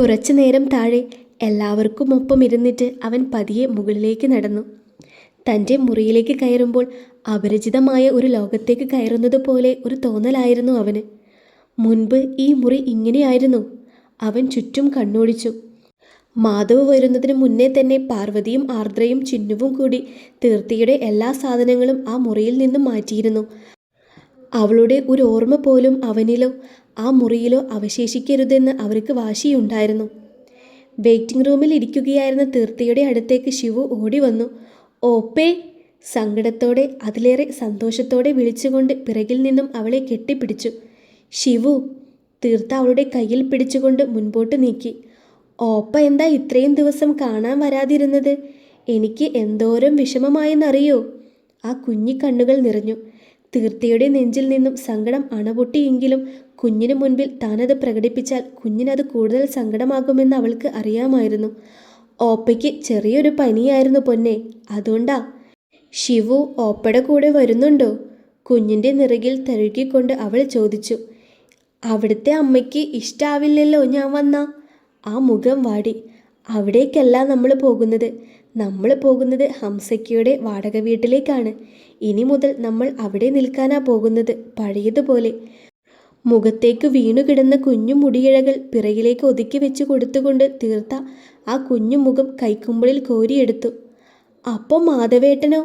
കുറച്ചു നേരം താഴെ എല്ലാവർക്കും ഒപ്പം ഇരുന്നിട്ട് അവൻ പതിയെ മുകളിലേക്ക് നടന്നു. തന്റെ മുറിയിലേക്ക് കയറുമ്പോൾ അപരിചിതമായ ഒരു ലോകത്തേക്ക് കയറുന്നത് പോലെ ഒരു തോന്നലായിരുന്നു അവന്. മുൻപ് ഈ മുറി ഇങ്ങനെയായിരുന്നു. അവൻ ചുറ്റും കണ്ണോടിച്ചു. മാധവ് വരുന്നതിന് മുന്നേ തന്നെ പാർവതിയും ആർദ്രയും ചിന്നുവും കൂടി തീർത്തിയുടെ എല്ലാ സാധനങ്ങളും ആ മുറിയിൽ നിന്നും മാറ്റിയിരുന്നു. അവളുടെ ഒരു ഓർമ്മ പോലും അവനിലോ ആ മുറിയിലോ അവശേഷിക്കരുതെന്ന് അവർക്ക് വാശിയുണ്ടായിരുന്നു. വെയിറ്റിംഗ് റൂമിൽ ഇരിക്കുകയായിരുന്ന തീർത്ഥയുടെ അടുത്തേക്ക് ശിവു ഓടി വന്നു ഓപ്പേ സങ്കടത്തോടെ അതിലേറെ സന്തോഷത്തോടെ വിളിച്ചുകൊണ്ട് പിറകിൽ നിന്നും അവളെ കെട്ടിപ്പിടിച്ചു. ശിവു തീർത്ത അവളുടെ കയ്യിൽ പിടിച്ചുകൊണ്ട് മുൻപോട്ട് നീക്കി. ഓപ്പ എന്താ ഇത്രയും ദിവസം കാണാൻ വരാതിരുന്നത്? എനിക്ക് എന്തോരം വിഷമമായെന്നറിയോ? ആ കുഞ്ഞിക്കണ്ണുകൾ നിറഞ്ഞു. തീർത്ഥയുടെ നെഞ്ചിൽ നിന്നും സങ്കടം അണപൊട്ടിയെങ്കിലും കുഞ്ഞിന് മുൻപിൽ താനത് പ്രകടിപ്പിച്ചാൽ കുഞ്ഞിനത് കൂടുതൽ സങ്കടമാകുമെന്ന് അവൾക്ക് അറിയാമായിരുന്നു. ഓപ്പയ്ക്ക് ചെറിയൊരു പനിയായിരുന്നു പൊന്നെ. അതുകൊണ്ടാ? ശിവു ഓപ്പയുടെ കൂടെ വരുന്നുണ്ടോ? കുഞ്ഞിന്റെ നിറകിൽ തഴുകിക്കൊണ്ട് അവൾ ചോദിച്ചു. അവിടുത്തെ അമ്മയ്ക്ക് ഇഷ്ടാവില്ലല്ലോ ഞാൻ വന്ന? ആ മുഖം വാടി. അവിടേക്കല്ല നമ്മൾ പോകുന്നത്. നമ്മൾ പോകുന്നത് ഹംസയ്ക്കയുടെ വാടക വീട്ടിലേക്കാണ്. ഇനി മുതൽ നമ്മൾ അവിടെ നിൽക്കാനാ പോകുന്നത് പഴയതുപോലെ. മുഖത്തേക്ക് വീണുകിടന്ന കുഞ്ഞു മുടിയിഴകൾ പിറകിലേക്ക് ഒതുക്കി വെച്ച് കൊടുത്തുകൊണ്ട് തീർത്ത ആ കുഞ്ഞു മുഖം കൈക്കുമ്പിളിൽ കോരിയെടുത്തു. അപ്പം മാധവേട്ടനോ?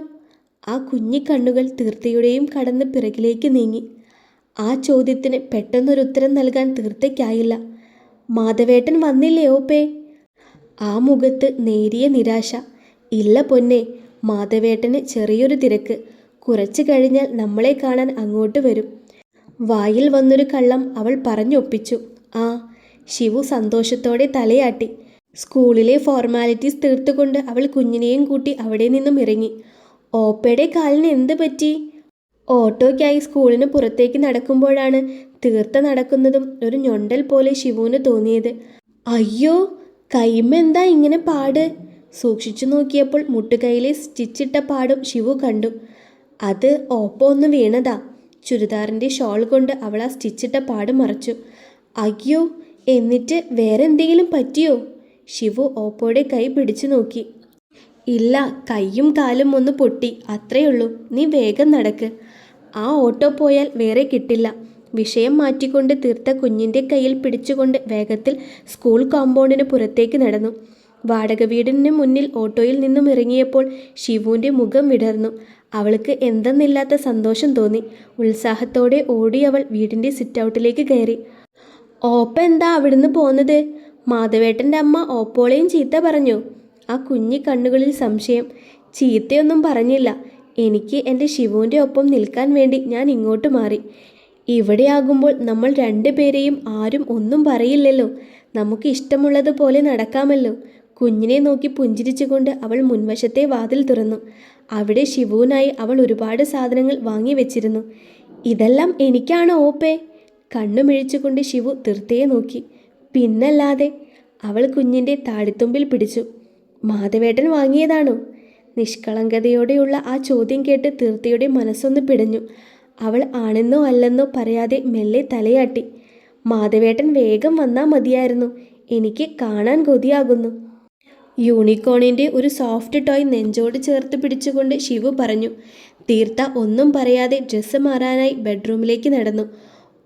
ആ കുഞ്ഞിക്കണ്ണുകൾ തീർത്തയുടെയും കടന്ന് പിറകിലേക്ക് നീങ്ങി. ആ ചോദ്യത്തിന് പെട്ടെന്നൊരു ഉത്തരം നൽകാൻ തീർത്തയ്ക്കായില്ല. മാധവേട്ടൻ വന്നില്ലേ ഓപ്പേ? ആ മുഖത്ത് നേരിയ നിരാശ. ഇല്ല പൊന്നെ മാധവേട്ടന് ചെറിയൊരു തിരക്ക്. കുറച്ചു കഴിഞ്ഞാൽ നമ്മളെ കാണാൻ അങ്ങോട്ട് വരും. വായിൽ വന്നൊരു കള്ളം അവൾ പറഞ്ഞൊപ്പിച്ചു. ആ ശിവു സന്തോഷത്തോടെ തലയാട്ടി. സ്കൂളിലെ ഫോർമാലിറ്റീസ് തീർത്തുകൊണ്ട് അവൾ കുഞ്ഞിനെയും കൂട്ടി അവിടെ നിന്നും ഇറങ്ങി. ഓപ്പയുടെ കാലിന് എന്ത് പറ്റി? ഓട്ടോയ്ക്കായി സ്കൂളിന് പുറത്തേക്ക് നടക്കുമ്പോഴാണ് തീർത്ത നടക്കുന്നതും ഒരു ഞൊണ്ടൽ പോലെ ശിവുവിന് തോന്നിയത്. അയ്യോ കൈമെന്താ ഇങ്ങനെ പാട്? സൂക്ഷിച്ചു നോക്കിയപ്പോൾ മുട്ടുകൈയിലെ സ്റ്റിച്ചിട്ട പാടും ശിവു കണ്ടു. അത് ഓപ്പോ ഒന്ന് വീണതാ. ചുരിദാറിന്റെ ഷോൾ കൊണ്ട് അവൾ ആ സ്റ്റിച്ചിട്ട പാട് മറച്ചു. അയ്യോ എന്നിട്ട് വേറെ എന്തെങ്കിലും പറ്റിയോ? ശിവു ഓപ്പോയുടെ കൈ പിടിച്ചു നോക്കി. ഇല്ല കൈയും കാലും ഒന്ന് പൊട്ടി. അത്രയുള്ളൂ നീ വേഗം നടക്ക്. ആ ഓട്ടോ പോയാൽ വേറെ കിട്ടില്ല. വിഷയം മാറ്റിക്കൊണ്ട് തീർത്ത കുഞ്ഞിന്റെ കയ്യിൽ പിടിച്ചുകൊണ്ട് വേഗത്തിൽ സ്കൂൾ കോമ്പൗണ്ടിന് പുറത്തേക്ക് നടന്നു. വാടക വീടിന് മുന്നിൽ ഓട്ടോയിൽ നിന്നും ഇറങ്ങിയപ്പോൾ ഷിവുവിന്റെ മുഖം വിടർന്നു. അവൾക്ക് എന്തെന്നില്ലാത്ത സന്തോഷം തോന്നി. ഉത്സാഹത്തോടെ ഓടി അവൾ വീടിന്റെ സിറ്റൗട്ടിലേക്ക് കയറി. ഓപ്പ എന്താ അവിടുന്ന് പോന്നത്? മാധവേട്ടന്റെ അമ്മ ഓപ്പോളെയും ചീത്ത പറഞ്ഞു. ആ കുഞ്ഞി കണ്ണുകളിൽ സംശയം. ചീത്തയൊന്നും പറഞ്ഞില്ല. എനിക്ക് എന്റെ ശിവുവിന്റെ ഒപ്പം നിൽക്കാൻ വേണ്ടി ഞാൻ ഇങ്ങോട്ട് മാറി. ഇവിടെയാകുമ്പോൾ നമ്മൾ രണ്ടുപേരെയും ആരും ഒന്നും പറയില്ലല്ലോ. നമുക്ക് ഇഷ്ടമുള്ളതുപോലെ നടക്കാമല്ലോ. കുഞ്ഞിനെ നോക്കി പുഞ്ചിരിച്ചുകൊണ്ട് അവൾ മുൻവശത്തെ വാതിൽ തുറന്നു. അവിടെ ശിവുവിനായി അവൾ ഒരുപാട് സാധനങ്ങൾ വാങ്ങി വെച്ചിരുന്നു. ഇതെല്ലാം എനിക്കാണ് ഓപ്പേ? കണ്ണുമിഴിച്ചുകൊണ്ട് ശിവു തീർത്തയെ നോക്കി. പിന്നല്ലാതെ അവൾ കുഞ്ഞിന്റെ താടിത്തുമ്പിൽ പിടിച്ചു. മാധവേട്ടൻ വാങ്ങിയതാണോ? നിഷ്കളങ്കതയോടെയുള്ള ആ ചോദ്യം കേട്ട് തീർത്തയുടെ മനസ്സൊന്ന് പിടഞ്ഞു. അവൾ ആണെന്നോ അല്ലെന്നോ പറയാതെ മെല്ലെ തലയാട്ടി. മാധവേട്ടൻ വേഗം വന്നാൽ മതിയായിരുന്നു. എനിക്ക് കാണാൻ കൊതിയാകുന്നു. യൂണിക്കോണിന്റെ ഒരു സോഫ്റ്റ് ടോയ് നെഞ്ചോട് ചേർത്ത് പിടിച്ചുകൊണ്ട് ശിവു പറഞ്ഞു തീർത്ത ഒന്നും പറയാതെ ഡ്രസ്സ് മാറാനായി ബെഡ്റൂമിലേക്ക് നടന്നു.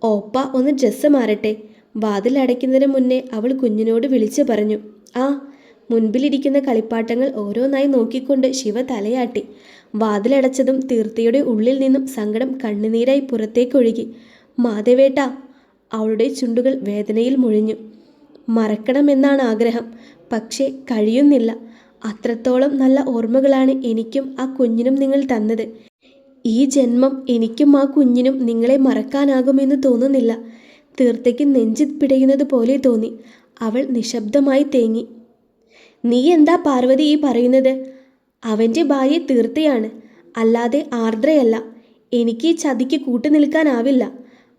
ഓപ്പ ഒന്ന് ഡ്രസ്സ് മാറട്ടെ. വാതിൽ അടയ്ക്കുന്നതിന് മുന്നേ അവൾ കുഞ്ഞിനോട് വിളിച്ചു പറഞ്ഞു ആ. മുൻപിലിരിക്കുന്ന കളിപ്പാട്ടങ്ങൾ ഓരോന്നായി നോക്കിക്കൊണ്ട് ശിവ തലയാട്ടി. വാതിലടച്ചതും തീർത്ഥയുടെ ഉള്ളിൽ നിന്നും സങ്കടം കണ്ണുനീരായി പുറത്തേക്കൊഴുകി മാധവേട്ട അവളുടെ ചുണ്ടുകൾ വേദനയിൽ മുഴിഞ്ഞു. മറക്കണമെന്നാണ് ആഗ്രഹം. പക്ഷേ കഴിയുന്നില്ല. അത്രത്തോളം നല്ല ഓർമ്മകളാണ് എനിക്കും ആ കുഞ്ഞിനും നിങ്ങൾ തന്നത്. ഈ ജന്മം എനിക്കും ആ കുഞ്ഞിനും നിങ്ങളെ മറക്കാനാകുമെന്ന് തോന്നുന്നില്ല. തീർത്തയ്ക്ക് നെഞ്ചി പിടയുന്നത് പോലെ തോന്നി. അവൾ നിശബ്ദമായി തേങ്ങി. നീ എന്താ പാർവതി ഈ പറയുന്നത്? അവന്റെ ഭാര്യ തീർത്തയാണ്. അല്ലാതെ ആർദ്രയല്ല. എനിക്ക് ഈ ചതിക്ക് കൂട്ടുനിൽക്കാനാവില്ല.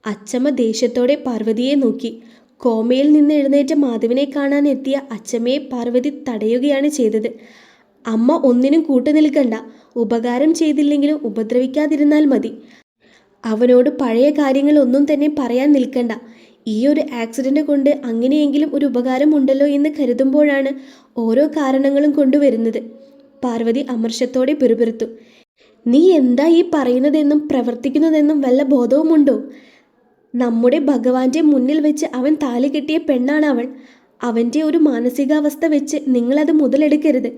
അച്ചമ്മ ദേഷ്യത്തോടെ പാർവതിയെ നോക്കി. കോമയിൽ നിന്ന് എഴുന്നേറ്റ മാധവിനെ കാണാൻ എത്തിയ അച്ഛമ്മയെ പാർവതി തടയുകയാണ് ചെയ്തത്. അമ്മ ഒന്നിനും കൂട്ടു നിൽക്കണ്ട. ഉപകാരം ചെയ്തില്ലെങ്കിലും ഉപദ്രവിക്കാതിരുന്നാൽ മതി. അവനോട് പഴയ കാര്യങ്ങൾ ഒന്നും തന്നെ പറയാൻ നിൽക്കണ്ട. ഈ ഒരു ആക്സിഡന്റ് കൊണ്ട് അങ്ങനെയെങ്കിലും ഒരു ഉപകാരം ഉണ്ടല്ലോ എന്ന് കരുതുമ്പോഴാണ് ഓരോ കാരണങ്ങളും കൊണ്ടുവരുന്നത്. പാർവതി അമർഷത്തോടെ പിറുപിറുത്തു. നീ എന്താ ഈ പറയുന്നതെന്നും പ്രവർത്തിക്കുന്നതെന്നും വല്ല ബോധവുമുണ്ടോ? നമ്മുടെ ഭഗവാന്റെ മുന്നിൽ വെച്ച് അവൻ താലി കെട്ടിയ പെണ്ണാണ് അവൾ അവന്റെ ഒരു മാനസികാവസ്ഥ വെച്ച് നിങ്ങളത് മുതലെടുക്കരുത്.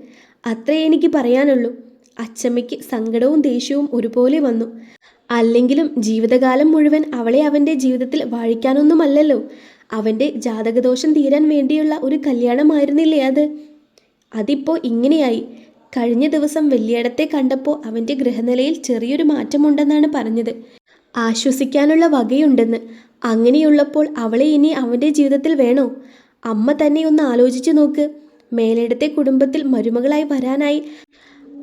അത്രേ എനിക്ക് പറയാനുള്ളൂ. അച്ചമ്മയ്ക്ക് സങ്കടവും ദേഷ്യവും ഒരുപോലെ വന്നു. അല്ലെങ്കിലും ജീവിതകാലം മുഴുവൻ അവളെ അവന്റെ ജീവിതത്തിൽ വാഴിക്കാനൊന്നുമല്ലല്ലോ. അവന്റെ ജാതകദോഷം തീരാൻ വേണ്ടിയുള്ള ഒരു കല്യാണമായിരുന്നില്ലേ അത്? അതിപ്പോൾ ഇങ്ങനെയായി. കഴിഞ്ഞ ദിവസം വലിയടത്തെ കണ്ടപ്പോൾ അവന്റെ ഗൃഹനിലയിൽ ചെറിയൊരു മാറ്റമുണ്ടെന്നാണ് പറഞ്ഞത്. ആശ്വസിക്കാനുള്ള വകയുണ്ടെന്ന്. അങ്ങനെയുള്ളപ്പോൾ അവളെ ഇനി അവന്റെ ജീവിതത്തിൽ വേണോ? അമ്മ തന്നെ ഒന്ന് ആലോചിച്ചു നോക്ക്. മേലിടത്തെ കുടുംബത്തിൽ മരുമകളായി വരാനായി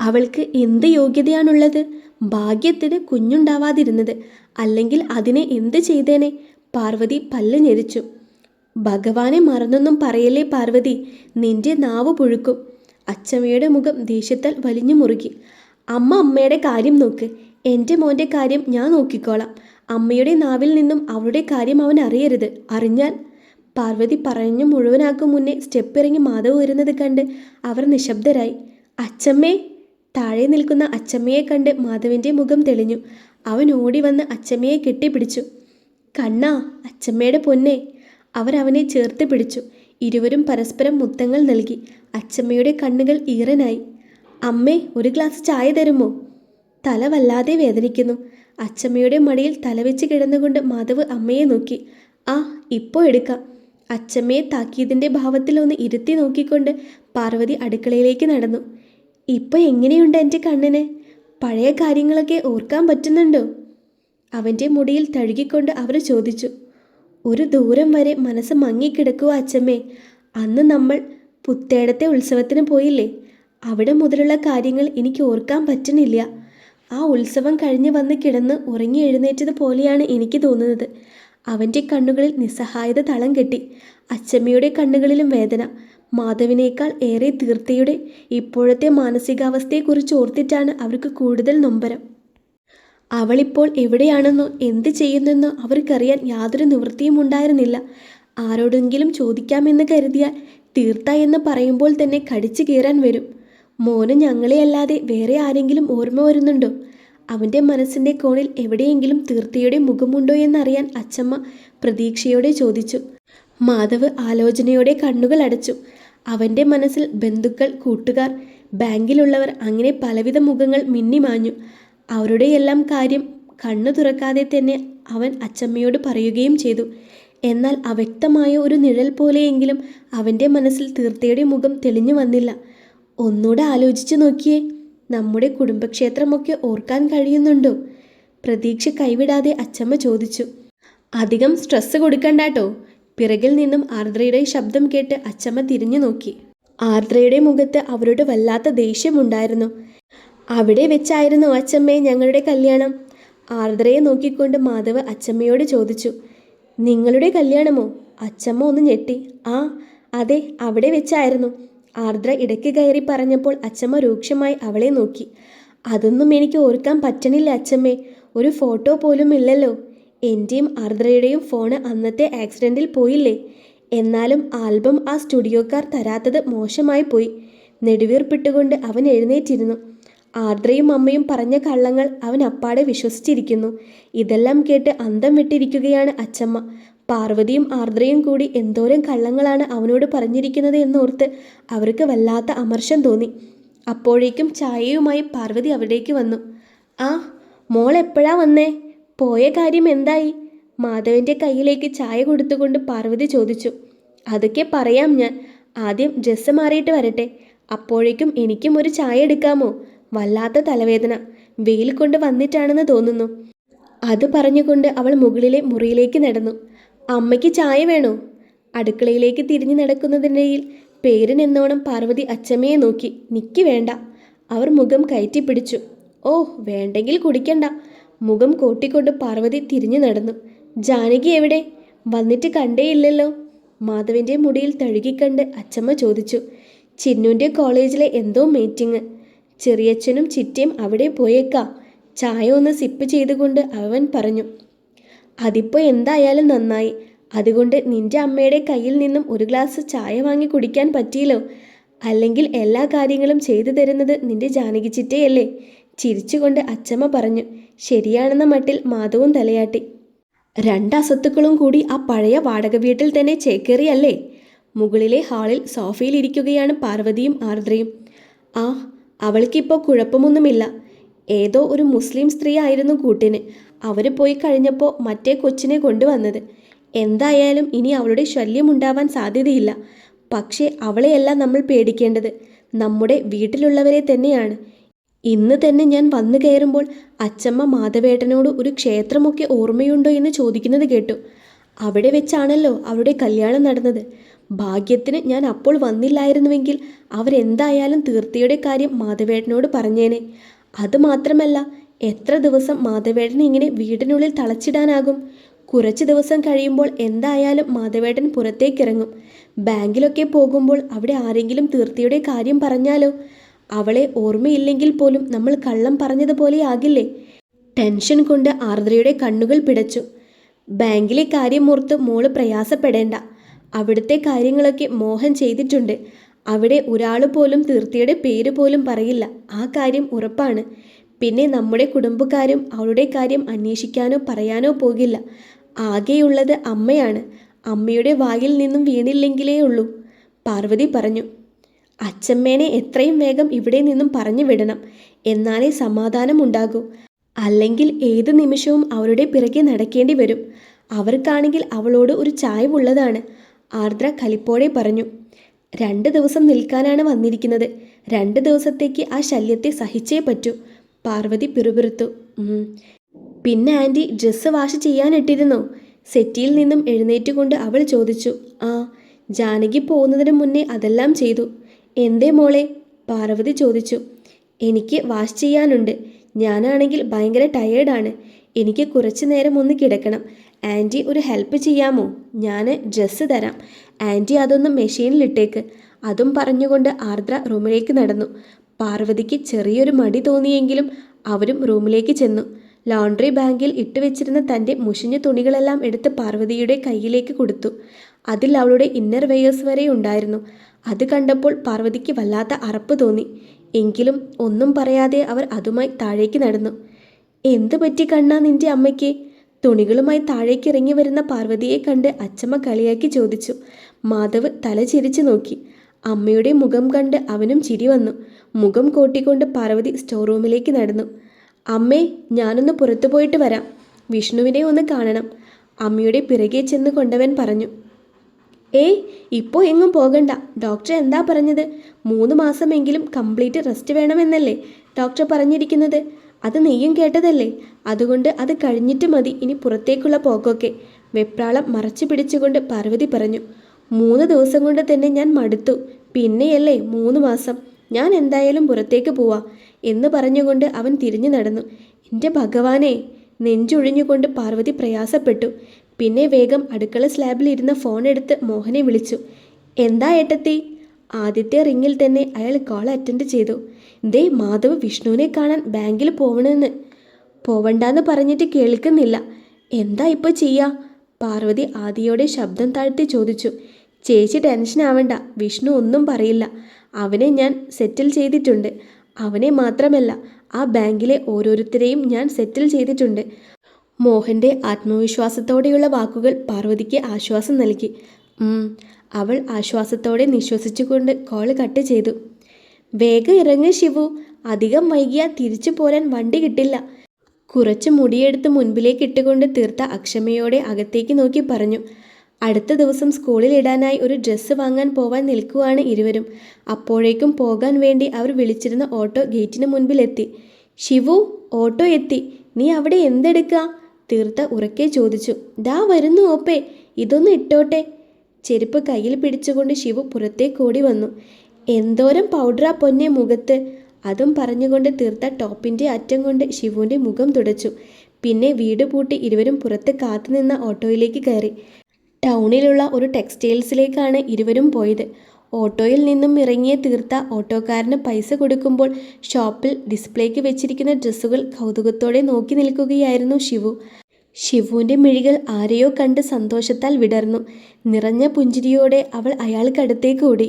അവൾക്ക് എന്ത് യോഗ്യതയാണുള്ളത്? ഭാഗ്യത്തിന് കുഞ്ഞുണ്ടാവാതിരുന്നത്. അല്ലെങ്കിൽ അതിനെ എന്ത് ചെയ്തേനെ? പാർവതി പല്ല് ഞെരിച്ചു. ഭഗവാനെ മറന്നൊന്നും പറയല്ലേ പാർവതി? നിന്റെ നാവ് പുഴുക്കും. അച്ചമ്മയുടെ മുഖം ദേഷ്യത്താൽ വലിഞ്ഞു മുറുകി. അമ്മ അമ്മയുടെ കാര്യം നോക്ക്. എന്റെ മോന്റെ കാര്യം ഞാൻ നോക്കിക്കോളാം. അമ്മയുടെ നാവിൽ നിന്നും അവളുടെ കാര്യം അവൻ അറിയരുത്. അറിഞ്ഞാൽ? പാർവതി പറഞ്ഞു മുഴുവനാക്കും മുന്നേ സ്റ്റെപ്പ് ഇറങ്ങി മാധവ് വരുന്നത് കണ്ട് അവർ നിശബ്ദരായി. അച്ചമ്മേ! താഴെ നിൽക്കുന്ന അച്ചമ്മയെ കണ്ട് മാധവിന്റെ മുഖം തെളിഞ്ഞു. അവൻ ഓടി വന്ന് അച്ചമ്മയെ കെട്ടിപ്പിടിച്ചു. കണ്ണാ അച്ചമ്മയുടെ പൊന്നെ! അവരവനെ ചേർത്ത് പിടിച്ചു. ഇരുവരും പരസ്പരം മുത്തങ്ങൾ നൽകി. അച്ചമ്മയുടെ കണ്ണുകൾ ഈറനായി. അമ്മേ ഒരു ഗ്ലാസ് ചായ തരുമോ? തല വല്ലാതെ വേദനിക്കുന്നു. അച്ചമ്മയുടെ മടിയിൽ തലവെച്ച് കിടന്നുകൊണ്ട് മാധവ് അമ്മയെ നോക്കി. ആ ഇപ്പോൾ എടുക്കാം. അച്ചമ്മയെ താക്കിയതിന്റെ ഭാവത്തിലൊന്ന് ഇരുത്തി നോക്കിക്കൊണ്ട് പാർവതി അടുക്കളയിലേക്ക് നടന്നു. ഇപ്പം എങ്ങനെയുണ്ട് എന്റെ കണ്ണിന്? പഴയ കാര്യങ്ങളൊക്കെ ഓർക്കാൻ പറ്റുന്നുണ്ടോ? അവന്റെ മുടിയിൽ തഴുകിക്കൊണ്ട് അവർ ചോദിച്ചു. ഒരു ദൂരം വരെ മനസ്സ് മങ്ങിക്കിടക്കുക അച്ചമ്മേ. അന്ന് നമ്മൾ പുത്തേടത്തെ ഉത്സവത്തിന് പോയില്ലേ? അവിടെ മുതലുള്ള കാര്യങ്ങൾ എനിക്ക് ഓർക്കാൻ പറ്റുന്നില്ല. ആ ഉത്സവം കഴിഞ്ഞ് വന്ന് കിടന്ന് ഉറങ്ങി എഴുന്നേറ്റത് പോലെയാണ് എനിക്ക് തോന്നുന്നത്. അവന്റെ കണ്ണുകളിൽ നിസ്സഹായത തളം കെട്ടി. അച്ചമ്മയുടെ കണ്ണുകളിലും വേദന. മാധവിനേക്കാൾ ഏറെ തീർത്ഥയുടെ ഇപ്പോഴത്തെ മാനസികാവസ്ഥയെക്കുറിച്ച് ഓർത്തിട്ടാണ് അവർക്ക് കൂടുതൽ നൊമ്പരം. അവളിപ്പോൾ എവിടെയാണെന്നോ എന്ത് ചെയ്യുന്നെന്നോ അവർക്കറിയാൻ യാതൊരു നിവൃത്തിയും ഉണ്ടായിരുന്നില്ല. ആരോടെങ്കിലും ചോദിക്കാമെന്ന് കരുതിയാൽ തീർത്ത എന്ന് പറയുമ്പോൾ തന്നെ കടിച്ചു കീറാൻ വരും. മോന് ഞങ്ങളെയല്ലാതെ വേറെ ആരെങ്കിലും ഓർമ്മ വരുന്നുണ്ടോ? അവന്റെ മനസ്സിന്റെ കോണിൽ എവിടെയെങ്കിലും തീർത്ഥയുടെ മുഖമുണ്ടോ എന്നറിയാൻ അച്ചമ്മ പ്രതീക്ഷയോടെ ചോദിച്ചു. മാധവ് ആലോചനയോടെ കണ്ണുകൾ അടച്ചു. അവന്റെ മനസ്സിൽ ബന്ധുക്കൾ കൂട്ടുകാർ ബാങ്കിലുള്ളവർ അങ്ങനെ പലവിധ മുഖങ്ങൾ മിന്നിമാഞ്ഞു അവരുടെയെല്ലാം കാര്യം കണ്ണു തുറക്കാതെ തന്നെ അവൻ അച്ചമ്മയോട് പറയുകയും ചെയ്തു. എന്നാൽ അവ്യക്തമായ ഒരു നിഴൽ പോലെയെങ്കിലും അവന്റെ മനസ്സിൽ തീർത്ഥയുടെ മുഖം തെളിഞ്ഞു വന്നില്ല. ഒന്നുകൂടെ ആലോചിച്ചു നോക്കിയേ. നമ്മുടെ കുടുംബക്ഷേത്രമൊക്കെ ഓർക്കാൻ കഴിയുന്നുണ്ടോ? പ്രതീക്ഷ കൈവിടാതെ അച്ചമ്മ ചോദിച്ചു. അധികം സ്ട്രെസ് കൊടുക്കണ്ടാട്ടോ. പിറകിൽ നിന്നും ആർദ്രയുടെ ശബ്ദം കേട്ട് അച്ചമ്മ തിരിഞ്ഞു നോക്കി. ആർദ്രയുടെ മുഖത്ത് അവരോട് വല്ലാത്ത ദേഷ്യമുണ്ടായിരുന്നു. അവിടെ വെച്ചായിരുന്നു അച്ചമ്മയെ ഞങ്ങളുടെ കല്യാണം. ആർദ്രയെ നോക്കിക്കൊണ്ട് മാധവ് അച്ചമ്മയോട് ചോദിച്ചു. നിങ്ങളുടെ കല്യാണമോ? അച്ചമ്മ ഒന്ന് ഞെട്ടി. ആ അതെ അവിടെ വെച്ചായിരുന്നു. ആർദ്ര ഇടയ്ക്ക് കയറി പറഞ്ഞപ്പോൾ അച്ചമ്മ രൂക്ഷമായി അവളെ നോക്കി. അതൊന്നും എനിക്ക് ഓർക്കാൻ പറ്റണില്ല അച്ചമ്മേ. ഒരു ഫോട്ടോ പോലും ഇല്ലല്ലോ. എന്റെയും ആർദ്രയുടെയും ഫോണ് അന്നത്തെ ആക്സിഡന്റിൽ പോയില്ലേ. എന്നാലും ആൽബം ആ സ്റ്റുഡിയോക്കാർ തരാത്തത് മോശമായി പോയി. നെടുവീർപ്പിട്ടുകൊണ്ട് അവൻ എഴുന്നേറ്റിരുന്നു. ആർദ്രയും അമ്മയും പറഞ്ഞ കള്ളങ്ങൾ അവൻ അപ്പാടെ വിശ്വസിച്ചിരിക്കുന്നു. ഇതെല്ലാം കേട്ട് അന്തം വിട്ടിരിക്കുകയാണ് അച്ചമ്മ. പാർവതിയും ആർദ്രയും കൂടി എന്തോരം കള്ളങ്ങളാണ് അവനോട് പറഞ്ഞിരിക്കുന്നത് എന്നോർത്ത് അവർക്ക് വല്ലാത്ത അമർഷം തോന്നി. അപ്പോഴേക്കും ചായയുമായി പാർവതി അവിടേക്ക് വന്നു. ആ മോൾ എപ്പോഴാ വന്നേ? പോയ കാര്യം എന്തായി? മാധവന്റെ കയ്യിലേക്ക് ചായ കൊടുത്തുകൊണ്ട് പാർവതി ചോദിച്ചു. അതൊക്കെ പറയാം ഞാൻ. ആദ്യം ഡ്രസ്സ് മാറിയിട്ട് വരട്ടെ. അപ്പോഴേക്കും എനിക്കും ഒരു ചായ എടുക്കാമോ? വല്ലാത്ത തലവേദന. വെയിൽ കൊണ്ട് വന്നിട്ടാണെന്ന് തോന്നുന്നു. അത് പറഞ്ഞുകൊണ്ട് അവൾ മുകളിലെ മുറിയിലേക്ക് നടന്നു. അമ്മയ്ക്ക് ചായ വേണോ? അടുക്കളയിലേക്ക് തിരിഞ്ഞു നടക്കുന്നതിനിടയിൽ പേരിനെന്നോണം പാർവതി അച്ചമ്മയെ നോക്കി. നിക്ക് വേണ്ട. അവർ മുഖം കയറ്റിപ്പിടിച്ചു ഓ വേണ്ടെങ്കിൽ കുടിക്കണ്ട. മുഖം കൂട്ടിക്കൊണ്ട് പാർവതി തിരിഞ്ഞു നടന്നു. ജാനകി എവിടെ? വന്നിട്ട് കണ്ടേയില്ലല്ലോ. മാധവിന്റെ മുടിയിൽ തഴുകിക്കണ്ട് അച്ചമ്മ ചോദിച്ചു. ചിന്നുന്റെ കോളേജിലെ എന്തോ മീറ്റിംഗ്. ചെറിയച്ഛനും ചിറ്റയും അവിടെ പോയേക്കാം. ചായ ഒന്ന് സിപ്പ് ചെയ്തുകൊണ്ട് അവൻ പറഞ്ഞു. അതിപ്പോൾ എന്തായാലും നന്നായി. അതുകൊണ്ട് നിന്റെ അമ്മയുടെ കയ്യിൽ നിന്നും ഒരു ഗ്ലാസ് ചായ വാങ്ങി കുടിക്കാൻ പറ്റിയല്ലോ? അല്ലെങ്കിൽ എല്ലാ കാര്യങ്ങളും ചെയ്തു തരുന്നത് നിന്റെ ജാനകി ചിറ്റയല്ലേ? ചിരിച്ചുകൊണ്ട് അച്ചമ്മ പറഞ്ഞു ശരിയാണെന്ന മട്ടിൽ മാധവും തലയാട്ടി. രണ്ടസത്തുക്കളും കൂടി ആ പഴയ വാടക വീട്ടിൽ തന്നെ ചേക്കേറിയല്ലേ? മുകളിലെ ഹാളിൽ സോഫയിലിരിക്കുകയാണ് പാർവതിയും ആർദ്രയും. ആ അവൾക്കിപ്പോൾ കുഴപ്പമൊന്നുമില്ല. ഏതോ ഒരു മുസ്ലിം സ്ത്രീ ആയിരുന്നു കൂട്ടിന്. അവർ പോയി കഴിഞ്ഞപ്പോൾ മറ്റേ കൊച്ചിനെ കൊണ്ടുവന്നത്. എന്തായാലും ഇനി അവളുടെ ശല്യം ഉണ്ടാവാൻ സാധ്യതയില്ല. പക്ഷേ അവളെയല്ല നമ്മൾ പേടിക്കേണ്ടത്. നമ്മുടെ വീട്ടിലുള്ളവരെ തന്നെയാണ്. ഇന്ന് തന്നെ ഞാൻ വന്നു കയറുമ്പോൾ അച്ചമ്മ മാധവേട്ടനോട് ഒരു ക്ഷേത്രമൊക്കെ ഓർമ്മയുണ്ടോ എന്ന് ചോദിക്കുന്നത് കേട്ടു. അവിടെ വെച്ചാണല്ലോ അവരുടെ കല്യാണം നടന്നത്. ഭാഗ്യത്തിന് ഞാൻ അപ്പോൾ വന്നില്ലായിരുന്നുവെങ്കിൽ അവരെന്തായാലും തീർത്തിയുടെ കാര്യം മാധവേട്ടനോട് പറഞ്ഞേനെ. അത് മാത്രമല്ല എത്ര ദിവസം മാധവേട്ടനെ ഇങ്ങനെ വീടിനുള്ളിൽ തളച്ചിടാനാകും? കുറച്ച് ദിവസം കഴിയുമ്പോൾ എന്തായാലും മാധവേട്ടൻ പുറത്തേക്കിറങ്ങും. ബാങ്കിലൊക്കെ പോകുമ്പോൾ അവിടെ ആരെങ്കിലും തീർത്തിയുടെ കാര്യം പറഞ്ഞാലോ? അവളെ ഓർമ്മയില്ലെങ്കിൽ പോലും നമ്മൾ കള്ളം പറഞ്ഞതുപോലെ ആകില്ലേ? ടെൻഷൻ കൊണ്ട് ആർദ്രയുടെ കണ്ണുകൾ പിടച്ചു. ബാങ്കിലെ കാര്യം ഓർത്ത് മോൾ പ്രയാസപ്പെടേണ്ട. അവിടുത്തെ കാര്യങ്ങളൊക്കെ മോഹൻ ചെയ്തിട്ടുണ്ട്. അവിടെ ഒരാൾ പോലും തീർത്ഥയുടെ പേര് പോലും പറയില്ല. ആ കാര്യം ഉറപ്പാണ്. പിന്നെ നമ്മുടെ കുടുംബക്കാരും അവളുടെ കാര്യം അന്വേഷിക്കാനോ പറയാനോ പോകില്ല. ആകെയുള്ളത് അമ്മയാണ്. അമ്മയുടെ വായിൽ നിന്നും വീണില്ലെങ്കിലേ ഉള്ളൂ. പാർവതി പറഞ്ഞു അച്ഛമ്മേനെ എത്രയും വേഗം ഇവിടെ നിന്നും പറഞ്ഞു വിടണം. എന്നാലേ സമാധാനമുണ്ടാകൂ. അല്ലെങ്കിൽ ഏത് നിമിഷവും അവരുടെ പിറകെ നടക്കേണ്ടി വരും. അവർക്കാണെങ്കിൽ അവളോട് ഒരു ചായവുള്ളതാണ് ആർദ്ര കലിപ്പോടെ പറഞ്ഞു രണ്ട് ദിവസം നിൽക്കാനാണ് വന്നിരിക്കുന്നത്. രണ്ട് ദിവസത്തേക്ക് ആ ശല്യത്തെ സഹിച്ചേ പറ്റൂ. പാർവതി പിറുപിറുത്തു. പിന്നെ ആന്റി ഡ്രസ്സ് വാഷ് ചെയ്യാനിട്ടിരുന്നു. സെറ്റിയിൽ നിന്നും എഴുന്നേറ്റുകൊണ്ട് അവൾ ചോദിച്ചു ആ ജാനകി പോകുന്നതിന് മുന്നേ അതെല്ലാം ചെയ്തു. എന്തേ മോളെ? പാർവതി ചോദിച്ചു എനിക്ക് വാഷ് ചെയ്യാനുണ്ട്. ഞാനാണെങ്കിൽ ഭയങ്കര ടയേർഡാണ് എനിക്ക് കുറച്ച് നേരം ഒന്ന് കിടക്കണം. ആന്റി ഒരു ഹെൽപ്പ് ചെയ്യാമോ? ഞാൻ ഡ്രസ്സ് തരാം. ആന്റി അതൊന്ന് മെഷീനിലിട്ടേക്ക്. അതും പറഞ്ഞുകൊണ്ട് ആർദ്ര റൂമിലേക്ക് നടന്നു. പാർവതിക്ക് ചെറിയൊരു മടി തോന്നിയെങ്കിലും അവരും റൂമിലേക്ക് ചെന്നു. ലോണ്ടറി ബാങ്കിൽ ഇട്ടുവെച്ചിരുന്ന തന്റെ മുഷിഞ്ഞ തുണികളെല്ലാം എടുത്ത് പാർവതിയുടെ കയ്യിലേക്ക് കൊടുത്തു. അതിൽ അവളുടെ ഇന്നർ വെയേഴ്സ് വരെ ഉണ്ടായിരുന്നു. അത് കണ്ടപ്പോൾ പാർവതിക്ക് വല്ലാത്ത അറപ്പ് തോന്നി. എങ്കിലും ഒന്നും പറയാതെ അവർ അതുമായി താഴേക്ക് നടന്നു. എന്ത് പറ്റി കണ്ണാ നിന്റെ അമ്മയ്ക്ക്? തുണികളുമായി താഴേക്ക് ഇറങ്ങി വരുന്ന പാർവതിയെ കണ്ട് അച്ചമ്മ കളിയാക്കി ചോദിച്ചു. മാധവ് തല ചിരിച്ചു നോക്കി. അമ്മയുടെ മുഖം കണ്ട് അവനും ചിരി വന്നു. മുഖം കോട്ടിക്കൊണ്ട് പാർവതി സ്റ്റോർ റൂമിലേക്ക് നടന്നു. അമ്മേ ഞാനൊന്ന് പുറത്തു പോയിട്ട് വരാം. വിഷ്ണുവിനെ ഒന്ന് കാണണം. അമ്മയുടെ പിറകെ ചെന്ന് കൊണ്ടവൻ പറഞ്ഞു. ഏയ് ഇപ്പോൾ എങ്ങും പോകണ്ട. ഡോക്ടർ എന്താ പറഞ്ഞത്? മൂന്ന് മാസമെങ്കിലും കംപ്ലീറ്റ് റെസ്റ്റ് വേണമെന്നല്ലേ? ഡോക്ടർ പറഞ്ഞിരിക്കുന്നത്? അത് നീയും കേട്ടതല്ലേ? അതുകൊണ്ട് അത് കഴിഞ്ഞിട്ട് മതി ഇനി പുറത്തേക്കുള്ള പോക്കൊക്കെ. വെപ്രാളം മറച്ചു പിടിച്ചുകൊണ്ട് പാർവതി പറഞ്ഞു മൂന്ന് ദിവസം കൊണ്ട് തന്നെ ഞാൻ മടുത്തു. പിന്നെയല്ലേ മൂന്ന് മാസം. ഞാൻ എന്തായാലും പുറത്തേക്ക് പോവാ എന്ന് പറഞ്ഞുകൊണ്ട് അവൻ തിരിഞ്ഞു നടന്നു. എന്റെ ഭഗവാനെ നെഞ്ചൊഴിഞ്ഞുകൊണ്ട് പാർവതി പ്രയാസപ്പെട്ടു. പിന്നെ വേഗം അടുക്കള സ്ലാബിലിരുന്ന ഫോൺ എടുത്ത് മോഹനെ വിളിച്ചു എന്താ ഏട്ടത്തി? ആദ്യത്തെ റിങ്ങിൽ തന്നെ അയാൾ കോൾ അറ്റൻഡ് ചെയ്തു. ദേ മാധവ് വിഷ്ണുവിനെ കാണാൻ ബാങ്കിൽ പോവണമെന്ന് പോവണ്ടെന്ന് പറഞ്ഞിട്ട് കേൾക്കുന്നില്ല. എന്താ ഇപ്പോൾ ചെയ്യാ? പാർവതി ആദിയോടെ ശബ്ദം താഴ്ത്തി ചോദിച്ചു. ചേച്ചി ടെൻഷൻ ആവണ്ട വിഷ്ണു ഒന്നും പറയില്ല. അവനെ ഞാൻ സെറ്റിൽ ചെയ്തിട്ടുണ്ട്. അവനെ മാത്രമല്ല ആ ബാങ്കിലെ ഓരോരുത്തരെയും ഞാൻ സെറ്റിൽ ചെയ്തിട്ടുണ്ട്. മോഹന്റെ ആത്മവിശ്വാസത്തോടെയുള്ള വാക്കുകൾ പാർവതിക്ക് ആശ്വാസം നൽകി. അവൾ ആശ്വാസത്തോടെ നിശ്വസിച്ചുകൊണ്ട് കോൾ കട്ട് ചെയ്തു. വേഗം ഇറങ്ങ് ശിവു. അധികം വൈകിയാൽ തിരിച്ചു പോരാൻ വണ്ടി കിട്ടില്ല. കുറച്ച് മുടിയെടുത്ത് മുൻപിലേക്ക് ഇട്ടുകൊണ്ട് തീർത്ത അക്ഷമയോടെ അകത്തേക്ക് നോക്കി പറഞ്ഞു. അടുത്ത ദിവസം സ്കൂളിൽ ഇടാനായി ഒരു ഡ്രസ്സ് വാങ്ങാൻ പോവാൻ നിൽക്കുവാണ് ഇരുവരും. അപ്പോഴേക്കും പോകാൻ വേണ്ടി അവർ വിളിച്ചിരുന്ന ഓട്ടോ ഗേറ്റിന് മുൻപിലെത്തി. ശിവു ഓട്ടോ എത്തി. നീ അവിടെ എന്തെടുക്കുക തീർത്ത ഉറക്കെ ചോദിച്ചു. ദാ വരുന്നു ഓപ്പേ. ഇതൊന്ന് ഇട്ടോട്ടെ. ചെരുപ്പ് കയ്യിൽ പിടിച്ചുകൊണ്ട് ശിവു പുറത്തേക്ക് ഓടി വന്നു. എന്തോരം പൗഡറാ പൊന്നെ മുഖത്ത്. അതും പറഞ്ഞുകൊണ്ട് തീർത്ത ടോപ്പിന്റെ അറ്റം കൊണ്ട് ശിവുവിന്റെ മുഖം തുടച്ചു. പിന്നെ വീട് പൂട്ടി ഇരുവരും പുറത്ത് കാത്തുനിന്ന ഓട്ടോയിലേക്ക് കയറി. ടൗണിലുള്ള ഒരു ടെക്സ്റ്റൈൽസിലേക്കാണ് ഇരുവരും പോയത്. ഓട്ടോയിൽ നിന്നും ഇറങ്ങിയ തീർത്ത ഓട്ടോക്കാരന് പൈസ കൊടുക്കുമ്പോൾ ഷോപ്പിൽ ഡിസ്പ്ലേക്ക് വെച്ചിരിക്കുന്ന ഡ്രസ്സുകൾ കൗതുകത്തോടെ നോക്കി നിൽക്കുകയായിരുന്നു ശിവു. ഷിവുവിന്റെ മിഴികൾ ആരെയോ കണ്ട് സന്തോഷത്താൽ വിടർന്നു. നിറഞ്ഞ പുഞ്ചിരിയോടെ അവൾ അയാൾക്കടുത്തേക്ക് ഓടി.